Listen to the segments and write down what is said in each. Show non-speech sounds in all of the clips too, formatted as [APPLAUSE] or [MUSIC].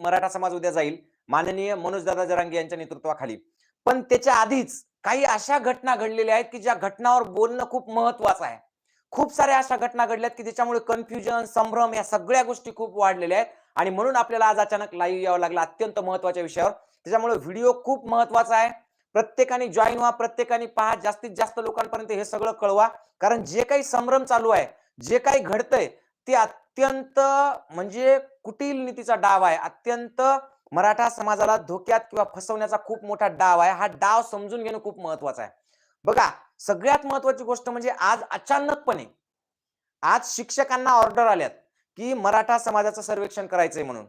मराठा समाज उद्या जाईल. माननीय मनोजदादा जरांगे यांच्या नेतृत्वाखाली. पण त्याच्या आधीच काही अशा घटना घडलेल्या आहेत की ज्या घटनावर बोलणं खूप महत्वाचं आहे. खूप साऱ्या अशा घटना घडल्यात की ज्याच्यामुळे कन्फ्युजन संभ्रम या सगळ्या गोष्टी खूप वाढलेल्या आहेत. आणि म्हणून आपल्याला आज अचानक लाईव्ह यावं लागलं अत्यंत महत्त्वाच्या विषयावर. त्याच्यामुळे व्हिडिओ खूप महत्त्वाचा आहे. प्रत्येकाने जॉईन व्हा प्रत्येकाने पहा जास्तीत जास्त लोकांपर्यंत हे सगळं कळवा. कारण जे काही संभ्रम चालू आहे जे काही घडतंय ते अत्यंत म्हणजे कुटील नीतीचा डाव आहे. अत्यंत मराठा समाजाला धोक्यात किंवा फसवण्याचा खूप मोठा डाव आहे. हा डाव समजून घेणं खूप महत्वाचं आहे. बघा सगळ्यात महत्वाची गोष्ट म्हणजे आज अचानकपणे आज शिक्षकांना ऑर्डर आल्यात की मराठा समाजाचं सर्वेक्षण करायचंय म्हणून.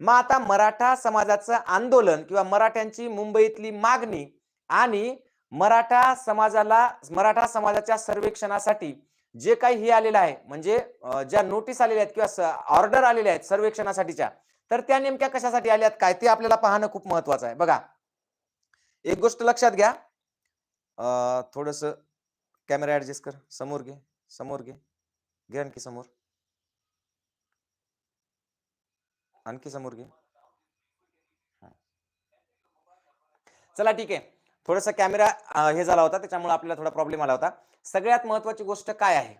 मग आता मराठा समाजाचं आंदोलन किंवा मराठ्यांची मुंबईतली मागणी आणि मराठा समाजाला मराठा समाजाच्या सर्वेक्षणासाठी जे काही हे आलेलं आहे म्हणजे ज्या नोटीस आलेल्या आहेत किंवा ऑर्डर आलेल्या आहेत सर्वेक्षणासाठीच्या तर त्या नेमक्या कशासाठी आल्यात काय ते आपल्याला पाहणं खूप महत्वाचं आहे. बघा एक गोष्ट लक्षात घ्या. थोडस कॅमेरा ऍडजस्ट कर. समोर घे समोर घे. घे आणखी समोर. आणखी समोर घे. चला ठीक आहे. थोडासा कॅमेरा हे झाला होता त्याच्यामुळे आपल्याला थोडा प्रॉब्लेम आला होता. सगळ्यात महत्वाची गोष्ट काय आहे?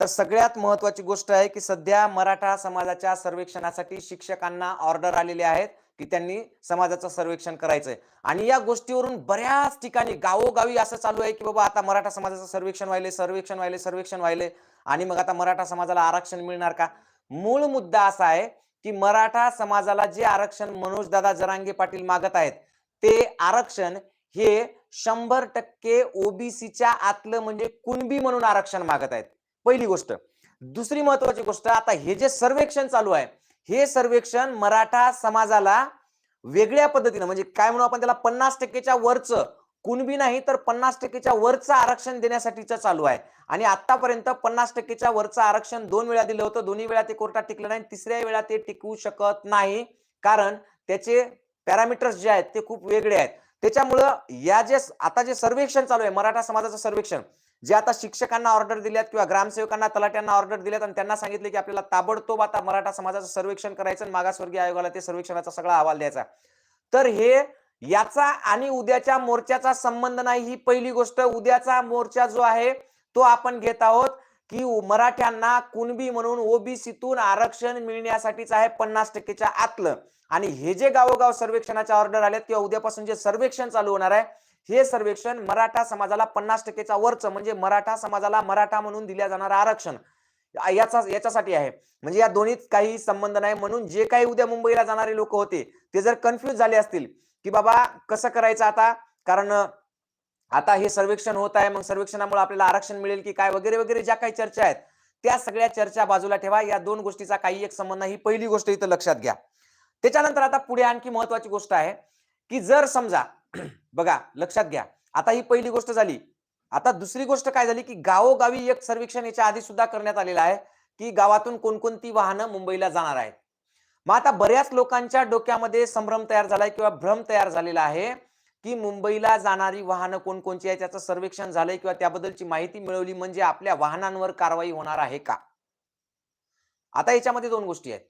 तर सगळ्यात महत्वाची गोष्ट आहे की सध्या मराठा समाजाच्या सर्वेक्षणासाठी शिक्षकांना ऑर्डर आलेले आहेत की त्यांनी समाजाचं सर्वेक्षण करायचंय. आणि या गोष्टीवरून बऱ्याच ठिकाणी गावोगावी असं चालू आहे की बाबा आता मराठा समाजाचं सर्वेक्षण व्हायले सर्वेक्षण व्हायले सर्वेक्षण व्हायले आणि मग आता मराठा समाजाला आरक्षण मिळणार का? मूळ मुद्दा असा आहे की मराठा समाजाला जे आरक्षण मनोजदादा जरांगे पाटील मागत आहेत ते आरक्षण हे शंभर टक्के ओबीसीच्या आतलं म्हणजे कुणबी म्हणून आरक्षण मागत आहेत. पहिली गोष्ट. दुसरी महत्वाची गोष्ट आता हे जे सर्वेक्षण चालू आहे हे सर्वेक्षण मराठा समाजाला वेगळ्या पद्धतीनं म्हणजे काय म्हणू आपण त्याला पन्नास टक्केच्या वरचं कुणबी नाही तर पन्नास टक्केच्या वरचं आरक्षण देण्यासाठीचं चालू आहे. आणि आतापर्यंत पन्नास टक्केच्या वरचं आरक्षण दोन वेळा दिलं होतं दोन्ही वेळा ते कोर्टात टिकलं नाही तिसऱ्या वेळा ते टिकवू शकत नाही. कारण त्याचे पॅरामीटर्स जे आहेत ते खूप वेगळे आहेत. त्याच्यामुळं या जे आता जे सर्वेक्षण चालू आहे मराठा समाजाचं सर्वेक्षण जे आता शिक्षकांना ऑर्डर दिल्यात किंवा ग्रामसेवकांना तलाट्यांना ऑर्डर दिल्यात आणि त्यांना सांगितले की आपल्याला ताबडतोब आता मराठा समाजाचं सर्वेक्षण करायचं आणि मागासवर्गीय आयोगाला ते सर्वेक्षणाचा सगळा अहवाल द्यायचा. तर हे याचा आणि उद्याच्या मोर्चाचा संबंध नाही ही पहिली गोष्ट. उद्याचा मोर्चा जो आहे तो आपण घेत आहोत. की मराठ्यांना कुणबी म्हणून ओबीसीतून आरक्षण मिळण्यासाठीच आहे पन्नास टक्केच्या आतलं. आणि हे जे गावोगाव सर्वेक्षणाच्या ऑर्डर आल्यात किंवा उद्यापासून जे सर्वेक्षण चालू होणार आहे हे सर्वेक्षण मराठा समाजाला पन्नास टक्केचा वरचं म्हणजे मराठा समाजाला मराठा म्हणून दिल्या जाणारं आरक्षण. याचा याच्यासाठी आहे. म्हणजे या दोन्हीत काही संबंध नाही. म्हणून जे काही उद्या मुंबईला जाणारे लोक होते ते जर कन्फ्युज झाले असतील की बाबा कसं करायचं आता? कारण आता हे सर्वेक्षण होत आहे मग सर्वेक्षणामुळे आपल्याला आरक्षण मिळेल की काय वगैरे वगैरे ज्या काही चर्चा आहेत त्या सगळ्या चर्चा बाजूला ठेवा. या दोन गोष्टीचा काही एक संबंध ही पहिली गोष्ट इथं लक्षात घ्या. त्याच्यानंतर आता पुढे आणखी महत्वाची गोष्ट आहे की जर समजा [CLEARS THROAT] बघा लक्षात घ्या. आता ही पहिली गोष्ट झाली. आता दुसरी गोष्ट काय झाली की गावोगावी एक सर्वेक्षण याच्या आधी सुद्धा करण्यात आलेलं आहे की गावातून कोणकोणती वाहनं मुंबईला जाणार आहेत. मग आता बऱ्याच लोकांच्या डोक्यामध्ये संभ्रम तयार झालाय किंवा भ्रम तयार झालेला आहे. की मुंबईला जाणारी वाहनं कोणकोणची आहे त्याचं सर्वेक्षण झालंय किंवा त्याबद्दलची माहिती मिळवली म्हणजे आपल्या वाहनांवर कारवाई होणार आहे का? आता याच्यामध्ये दोन गोष्टी आहेत.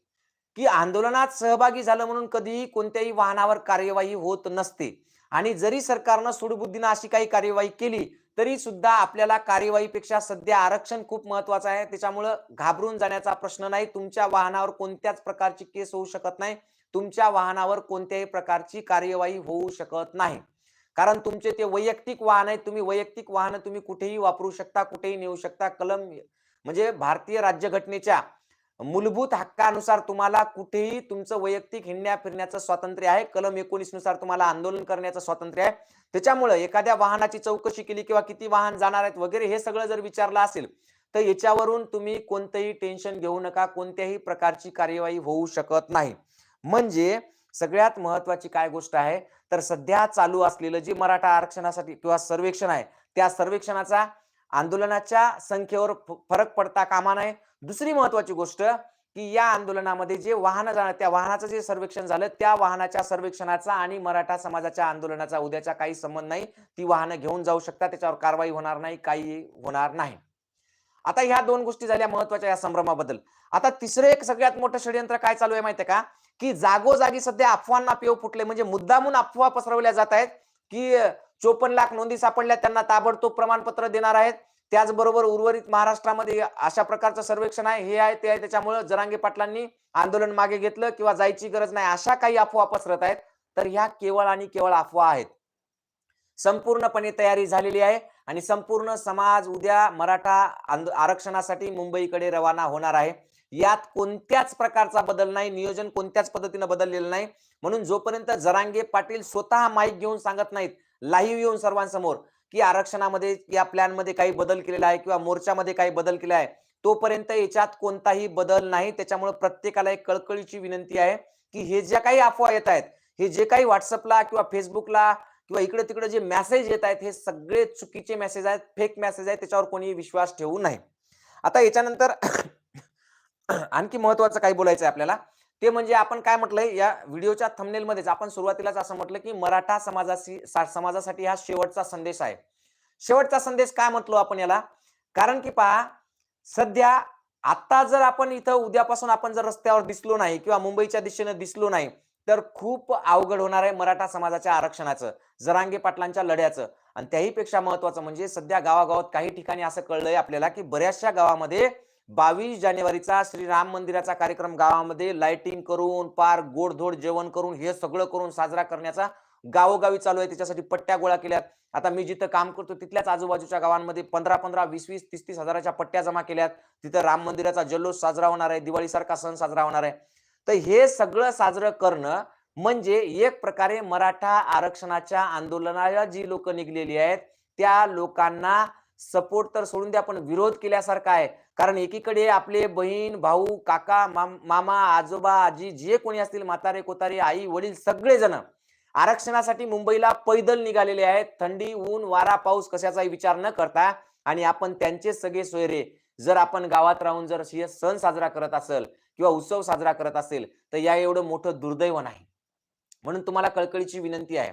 की आंदोलनात सहभागी झालं म्हणून कधीही कोणत्याही वाहनावर कार्यवाही होत नसते. आणि जरी सरकारनं सुडबुद्धीनं अशी काही कार्यवाही केली तरी सुद्धा आपल्याला कार्यवाहीपेक्षा सध्या आरक्षण खूप महत्वाचं आहे. त्याच्यामुळं घाबरून जाण्याचा प्रश्न नाही. तुमच्या वाहनावर कोणत्याच प्रकारची केस होऊ शकत नाही. तुमच्या वाहनावर कोणत्याही प्रकारची कार्यवाही होऊ शकत नाही. कारण तुमचे ते वैयक्तिक वाहन आहे तुम्ही वैयक्तिक वाहन तुम्ही कुठेही वापरू शकता कुठेही नेऊ शकता. कलम म्हणजे भारतीय राज्यघटनेच्या मूलभूत हक्कानुसार तुम्हाला कुठेही तुमचं वैयक्तिक हिंडण्या फिरण्याचं स्वातंत्र्य आहे. कलम एकोणीसनुसार तुम्हाला आंदोलन करण्याचं स्वातंत्र्य आहे. त्याच्यामुळे एखाद्या वाहनाची चौकशी केली किंवा किती वाहन जाणार आहेत वगैरे हे सगळं जर विचारलं असेल तर याच्यावरून तुम्ही कोणतंही टेन्शन घेऊ नका. कोणत्याही प्रकारची कार्यवाही होऊ शकत नाही. म्हणजे सगळ्यात महत्वाची काय गोष्ट आहे? तर सध्या चालू असलेलं जे मराठा आरक्षणासाठी किंवा सर्वेक्षण आहे त्या सर्वेक्षणाचा आंदोलनाच्या संख्येवर फरक पडता कामा नये. दुसरी महत्वाची गोष्ट की या आंदोलनामध्ये जे वाहन जाणार त्या वाहनाचं जे सर्वेक्षण झालं त्या वाहनाच्या सर्वेक्षणाचा आणि मराठा समाजाच्या आंदोलनाचा उद्याचा काही संबंध नाही. ती वाहनं घेऊन जाऊ शकतात त्याच्यावर कारवाई होणार नाही काही होणार नाही. आता ह्या दोन गोष्टी झाल्या महत्त्वाच्या या संभ्रमाबद्दल. आता तिसरं एक सगळ्यात मोठं षडयंत्र काय चालू आहे माहितीये का? की जागोजागी सध्या अफवांना पेव फुटले. म्हणजे मुद्दामून अफवा पसरवल्या जात आहेत की चोपन्न लाख नोंदी सापडल्या त्यांना ताबडतोब प्रमाणपत्र देणार आहेत. त्याचबरोबर उर्वरित महाराष्ट्रामध्ये अशा प्रकारचं सर्वेक्षण आहे. हे आहे ते आहे. त्याच्यामुळे जरांगे पाटलांनी आंदोलन मागे घेतलं किंवा जायची गरज नाही. अशा काही अफवा पसरत आहेत. तर ह्या केवळ आणि केवळ अफवा आहेत. संपूर्णपणे तयारी झालेली आहे आणि संपूर्ण समाज उद्या मराठा आरक्षणासाठी मुंबईकडे रवाना होणार आहे. यात कोणत्याच प्रकारचा बदल नाही नियोजन कोणत्याच पद्धतीनं बदललेलं नाही. म्हणून जोपर्यंत जरांगे पाटील स्वतः माईक घेऊन सांगत नाहीत लाईव्ह येऊन सर्वांसमोर की आरक्षणामध्ये या प्लॅनमध्ये काही बदल केलेला आहे किंवा मोर्चामध्ये काही बदल केला आहे तोपर्यंत याच्यात कोणताही बदल नाही. त्याच्यामुळे प्रत्येकाला एक कळकळीची विनंती आहे की हे ज्या काही अफवा येत आहेत हे जे काही व्हॉट्सअपला किंवा फेसबुकला किंवा इकडे तिकडे जे मेसेज येत आहेत हे सगळे चुकीचे मेसेज आहेत फेक मेसेज आहेत त्याच्यावर कोणी विश्वास ठेवू नये. आता याच्यानंतर आणखी महत्वाचं काही बोलायचं आहे आपल्याला? ते म्हणजे आपण काय म्हटलंय या व्हिडिओच्या थंबनेल मध्येच आपण सुरुवातीलाच असं म्हटलं की मराठा समाजाशी समाजासाठी हा शेवटचा संदेश आहे. शेवटचा संदेश काय म्हटलो आपण याला? कारण की पहा सध्या आता जर आपण इथं उद्यापासून आपण जर रस्त्यावर दिसलो नाही किंवा मुंबईच्या दिशेने दिसलो नाही तर खूप अवघड होणार आहे मराठा समाजाच्या आरक्षणाचं जरांगे पाटलांच्या लढ्याचं. आणि त्याही पेक्षा महत्वाचं म्हणजे सध्या गावागावात काही ठिकाणी असं कळलंय आपल्याला की बऱ्याचशा गावामध्ये बावीस जानेवारीचा श्रीराम मंदिराचा कार्यक्रम गावामध्ये लाइटिंग करून पार गोडधोड जेवण करून हे सगळं करून साजरा करण्याचा गावोगावी चालू आहे. त्याच्यासाठी पट्ट्या गोळा केल्यात. आता मी जिथं काम करतो तिथल्याच आजूबाजूच्या गावांमध्ये पंधरा पंधरा वीस वीस तीस तीस हजाराच्या पट्ट्या जमा केल्यात. तिथं राम मंदिराचा जल्लोष साजरा होणार आहे. दिवाळीसारखा सण साजरा होणार आहे. तर हे सगळं साजरं करणं म्हणजे एक प्रकारे मराठा आरक्षणाच्या आंदोलनाला जी लोक निघलेली आहेत त्या लोकांना सपोर्ट तर सोडून द्या पण विरोध केल्यासारखा आहे. कारण एकीकडे आपले बहीण भाऊ काका माम- मामा आजोबा आजी जे कोणी असतील म्हातारे कोतारे आई वडील सगळेजण आरक्षणासाठी मुंबईला पैदल निघालेले आहेत. थंडी ऊन वारा पाऊस कशाचाही विचार न करता आणि आपण त्यांचे सगळे सोयरे जर आपण गावात राहून जर सण साजरा करत असेल किंवा उत्सव साजरा करत असेल तर या एवढं मोठं दुर्दैव नाही. म्हणून तुम्हाला कळकळीची विनंती आहे.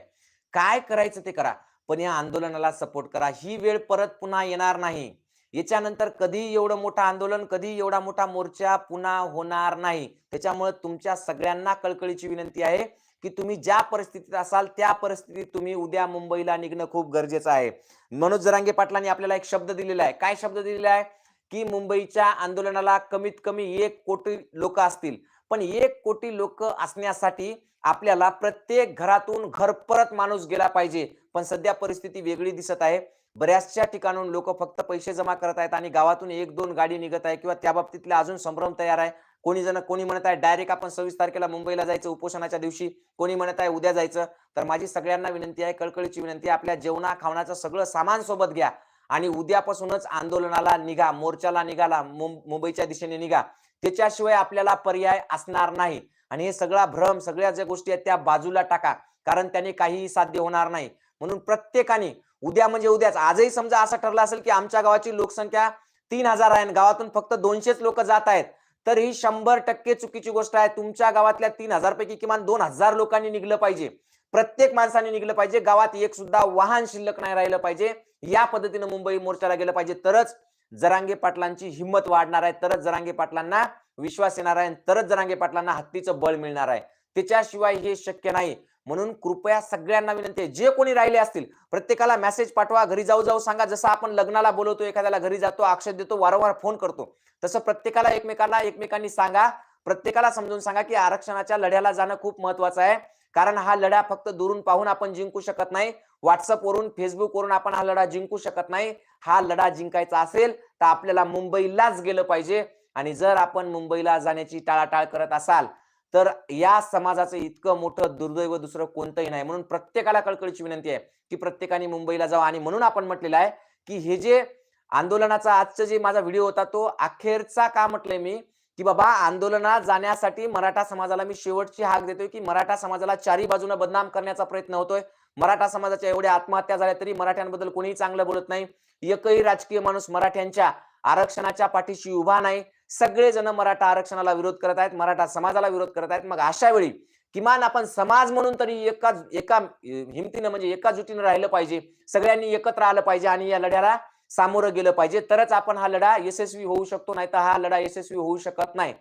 काय करायचं ते करा. पण या आंदोलनाला सपोर्ट करा. ही वेळ परत पुन्हा येणार नाही. याच्यानंतर कधी एवढं मोठं आंदोलन कधी एवढा मोठा मोर्चा पुन्हा होणार नाही. त्याच्यामुळे तुमच्या सगळ्यांना कळकळीची विनंती आहे की तुम्ही ज्या परिस्थितीत असाल त्या परिस्थितीत तुम्ही उद्या मुंबईला निघणं खूप गरजेचं आहे. मनोज जरांगे पाटलांनी आपल्याला एक शब्द दिलेला आहे. काय शब्द दिलेला आहे? की मुंबईच्या आंदोलनाला कमीत कमी एक कोटी लोक असतील. पण एक कोटी लोक असण्यासाठी आपल्याला प्रत्येक घरातून घर परत माणूस गेला पाहिजे. पण सध्या परिस्थिती वेगळी दिसत आहे. बऱ्याचशा ठिकाणून लोक फक्त पैसे जमा करत आहेत आणि गावातून एक दोन गाडी निघत आहे किंवा त्या बाबतीतले अजून संभ्रम तयार आहे. कोणी जण कोणी म्हणत आहे डायरेक्ट आपण सव्वीस तारखेला मुंबईला जायचं उपोषणाच्या दिवशी. कोणी म्हणत आहे उद्या जायचं. तर माझी सगळ्यांना विनंती आहे कळकळीची विनंती आहे आपल्या जेवणा खावण्याचं सगळं सामान सोबत घ्या. आणि उद्यापासूनच आंदोलनाला निघा मोर्चाला निघाला मुंबईच्या दिशेने निघा. त्याच्याशिवाय आपल्याला पर्याय असणार नाही. आणि हे सगळा भ्रम सगळ्या ज्या गोष्टी आहेत त्या बाजूला टाका. कारण त्याने काहीही साध्य होणार नाही. म्हणून प्रत्येकाने उद्या म्हणजे उद्याच आजही समजा असं ठरलं असेल की आमच्या गावाची लोकसंख्या तीन हजार आहे गावातून फक्त दोनशेच लोक जात आहेत तर ही शंभर टक्के चुकीची गोष्ट आहे. तुमच्या गावातल्या तीन हजार पैकी किमान दोन हजार लोकांनी निघलं पाहिजे. प्रत्येक माणसाने निघलं पाहिजे. गावात एक सुद्धा वाहन शिल्लक नाही राहिलं पाहिजे. या पद्धतीनं मुंबई मोर्चाला गेलं पाहिजे. तरच जरांगे पाटलांची हिंमत वाढणार आहे. तरच जरांगे पाटलांना विश्वास येणार आहे आणि तरच जरांगे पाटलांना हत्तीचं बळ मिळणार आहे. त्याच्याशिवाय हे शक्य नाही. म्हणून कृपया सगळ्यांना विनंती आहे. जे कोणी राहिले असतील प्रत्येकाला मेसेज पाठवा. घरी जाऊ जाऊ सांगा. जसं आपण लग्नाला बोलवतो एखाद्याला घरी जातो अक्षर देतो वारंवार फोन करतो. तसं प्रत्येकाला एकमेकाला एकमेकांनी सांगा. प्रत्येकाला समजून सांगा की आरक्षणाच्या लढ्याला जाणं खूप महत्वाचं आहे. कारण हा लढा फक्त दुरून पाहून आपण जिंकू शकत नाही. व्हॉट्सअपवरून फेसबुकवरून आपण हा लढा जिंकू शकत नाही. हा लढा जिंकायचा असेल तर आपल्याला मुंबईलाच गेलं पाहिजे. आणि जर आपण मुंबईला जाण्याची टाळाटाळ करत असाल तर या समाजाचं इतकं मोठं दुर्दैव दुसरं कोणतंही नाही. म्हणून प्रत्येकाला कळकळीची विनंती आहे की प्रत्येकाने मुंबईला जावं. आणि म्हणून आपण म्हटलेलं आहे की हे जे आंदोलनाचा आजचा जे माझा व्हिडिओ होता तो अखेरचा का म्हटलंय मी? की बाबा आंदोलनात जाण्यासाठी मराठा समाजाला मी शेवटची हाक देतोय की मराठा समाजाला चारी बाजूने बदनाम करण्याचा प्रयत्न होतोय. मराठा समाजाच्या एवढ्या आत्महत्या झाल्या तरी मराठ्यांबद्दल कोणीही चांगलं बोलत नाही. एकही राजकीय माणूस मराठ्यांच्या आरक्षणाच्या पाठीशी उभा नाही. सगळेजण मराठा आरक्षणाला विरोध करत आहेत मराठा समाजाला विरोध करत आहेत. मग अशा वेळी किमान आपण समाज म्हणून तरी एका एका हिमतीनं म्हणजे एका जुटीनं राहिलं पाहिजे. सगळ्यांनी एकत्र आलं पाहिजे आणि या लढ्याला सामोरं गेलं पाहिजे. तरच आपण हा लढा यशस्वी होऊ शकतो नाही तर हा लढा यशस्वी होऊ शकत नाही.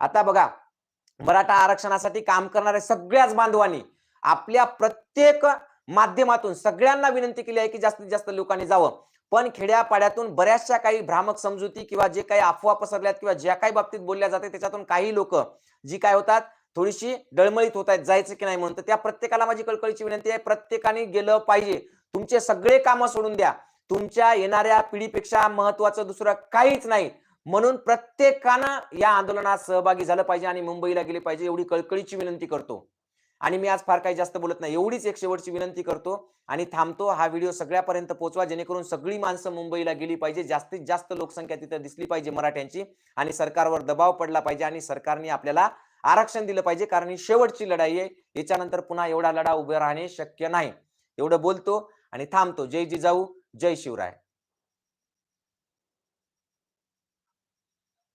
आता बघा मराठा आरक्षणासाठी काम करणाऱ्या सगळ्याच बांधवांनी आपल्या प्रत्येक माध्यमातून सगळ्यांना विनंती केली आहे की जास्तीत जास्त लोकांनी जावं. पण खेड्यापाड्यातून बऱ्याचशा काही भ्रामक समजुती किंवा जे काही अफवा पसरल्यात किंवा ज्या काही बाबतीत बोलल्या जाते त्याच्यातून काही लोक जी काय होतात थोडीशी डळमळीत होत आहेत जायचं की नाही म्हणून. तर त्या प्रत्येकाला माझी कळकळीची विनंती आहे प्रत्येकाने गेलं पाहिजे. तुमचे सगळे कामं सोडून द्या. तुमच्या येणाऱ्या पिढीपेक्षा महत्वाचं दुसरं काहीच नाही. म्हणून प्रत्येकानं या आंदोलनात सहभागी झालं पाहिजे आणि मुंबईला गेले पाहिजे एवढी कळकळीची विनंती करतो. आणि मी आज फार काही जास्त बोलत नाही. एवढीच एक शेवटची विनंती करतो आणि थांबतो. हा व्हिडिओ सगळ्यापर्यंत पोहोचवा जेणेकरून सगळी माणसं मुंबईला गेली पाहिजे. जास्तीत जास्त लोकसंख्या तिथं दिसली पाहिजे मराठ्यांची आणि सरकारवर दबाव पडला पाहिजे आणि सरकारने आपल्याला आरक्षण दिलं पाहिजे. कारण ही शेवटची लढाई आहे. याच्यानंतर पुन्हा एवढा लढा उभे राहणे शक्य नाही. एवढं बोलतो आणि थांबतो. जय जिजाऊ जय शिवराय.